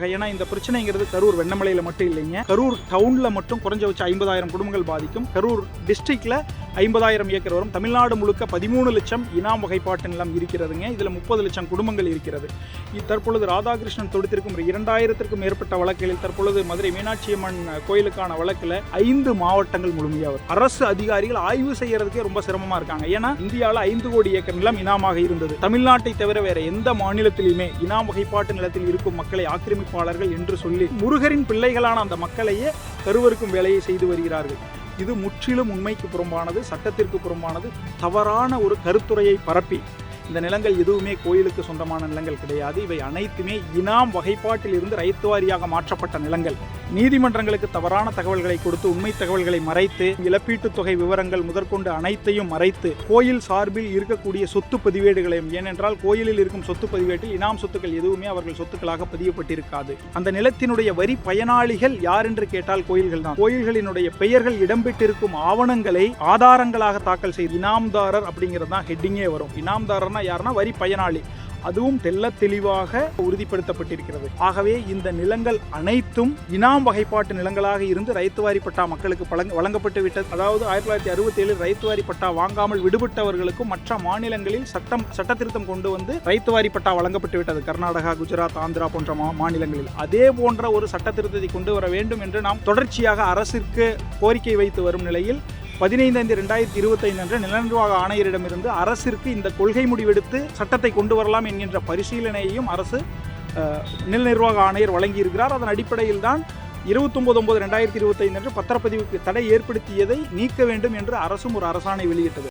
ஏன்னா இந்த பிரச்சனைங்கிறது கரூர் வெண்ணமலையில் மட்டும் இல்லைங்க. கரூர் டவுனில் மட்டும் குறைஞ்சபட்சம் ஐம்பதாயிரம் குடும்பங்கள் பாதிக்கும். கரூர் டிஸ்ட்ரிக்ட்ல ஐம்பதாயிரம் ஏக்கர் வரும். தமிழ்நாடு முழுக்க பதிமூணு லட்சம் இனாம் வகைப்பாட்டு நிலம் இருக்கிறதுங்க. இதில் முப்பது லட்சம் குடும்பங்கள் இருக்கிறது. தற்பொழுது ராதாகிருஷ்ணன் தொடுத்திருக்கும் இரண்டாயிரத்திற்கும் மேற்பட்ட வழக்குகளில் தற்பொழுது மதுரை மீனாட்சி அம்மன் கோயிலுக்கான வழக்கில் ஐந்து மாவட்டங்கள் முழுமையாக வரும். அரசு அதிகாரிகள் ஆய்வு செய்யறதுக்கே ரொம்ப சிரமமா இருக்காங்க. ஏன்னா இந்தியாவில் ஐந்து கோடி ஏக்கர் நிலம் இனாமாக இருந்தது. தமிழ்நாட்டை தவிர வேற எந்த மாநிலத்திலுமே இனாம் வகைப்பாட்டு நிலத்தில் இருக்கும் மக்களை ஆக்கிரமிப்பாளர்கள் என்று சொல்லி முருகரின் பிள்ளைகளான அந்த மக்களையே கருவருக்கும் வேலையை செய்து வருகிறார்கள். இது முற்றிலும் உண்மைக்கு புறம்பானது சட்டத்திற்கு புறம்பானது தவறான ஒரு கருத்துரையை பரப்பி இந்த நிலங்கள் எதுவுமே கோயிலுக்கு சொந்தமான நிலங்கள் கிடையாது. இவை அனைத்துமே இனாம் வகைப்பாட்டில் இருந்து ரைத்து வாரியாக மாற்றப்பட்ட நிலங்கள். நீதிமன்றங்களுக்கு தவறான தகவல்களை கொடுத்து உண்மை தகவல்களை மறைத்து இழப்பீட்டுத் தொகை விவரங்கள் முதற்கொண்டு அனைத்தையும் மறைத்து கோயில் சார்பில் இருக்கக்கூடிய சொத்து பதிவேடுகளையும் ஏனென்றால் கோயிலில் இருக்கும் சொத்து பதிவேட்டில் இனாம் சொத்துக்கள் எதுவுமே அவர்கள் சொத்துக்களாக பதியப்பட்டிருக்காது. அந்த நிலத்தினுடைய வரி பயனாளிகள் யார் என்று கேட்டால் கோயில்கள் தான். கோயில்களினுடைய பெயர்கள் இடம்பெற்றிருக்கும் ஆவணங்களை ஆதாரங்களாக தாக்கல் செய்து இனாம்தாரர் அப்படிங்கிறது தான் ஹெட்டிங்கே வரும். இனாம்தாரர்னா யாருன்னா வரி பயனாளி. அதுவும் தெள்ள தெளிவாக உறுதிப்படுத்தப்பட்டிருக்கிறது. ஆகவே இந்த நிலங்கள் அனைத்தும் இனாம் வகைப்பாட்டு நிலங்களாக இருந்து ரைத்துவாரி பட்டா மக்களுக்கு வழங்கப்பட்டு விட்டது. அதாவது ஆயிரத்தி தொள்ளாயிரத்தி அறுபத்தி ஏழில் ரைத்துவாரி பட்டா வாங்காமல் விடுபட்டவர்களுக்கும் மற்ற மாநிலங்களில் சட்டம் சட்ட திருத்தம் கொண்டு வந்து ரைத்துவாரி பட்டா வழங்கப்பட்டு விட்டது. கர்நாடகா குஜராத் ஆந்திரா போன்ற மா- மாநிலங்களில். அதே போன்ற ஒரு சட்ட திருத்தத்தை கொண்டு வர வேண்டும் என்று நாம் தொடர்ச்சியாக அரசிற்கு கோரிக்கை வைத்து வரும் நிலையில் பதினைந்து ஐந்து ரெண்டாயிரத்தி இருபத்தைந்து அன்று நிலநிர்வாக ஆணையரிடமிருந்து அரசிற்கு இந்த கொள்கை முடிவெடுத்து சட்டத்தை கொண்டு வரலாம் என்கின்ற பரிசீலனையையும் அரசு நில நிர்வாக ஆணையர் வழங்கியிருக்கிறார். அதன் அடிப்படையில் தான் இருபத்தொம்பது ஒன்பது ரெண்டாயிரத்தி இருபத்தைந்து அன்று பத்திரப்பதிவுக்கு தடை ஏற்படுத்தியதை நீக்க வேண்டும் என்று அரசும் ஒரு அரசாணை வெளியிட்டது.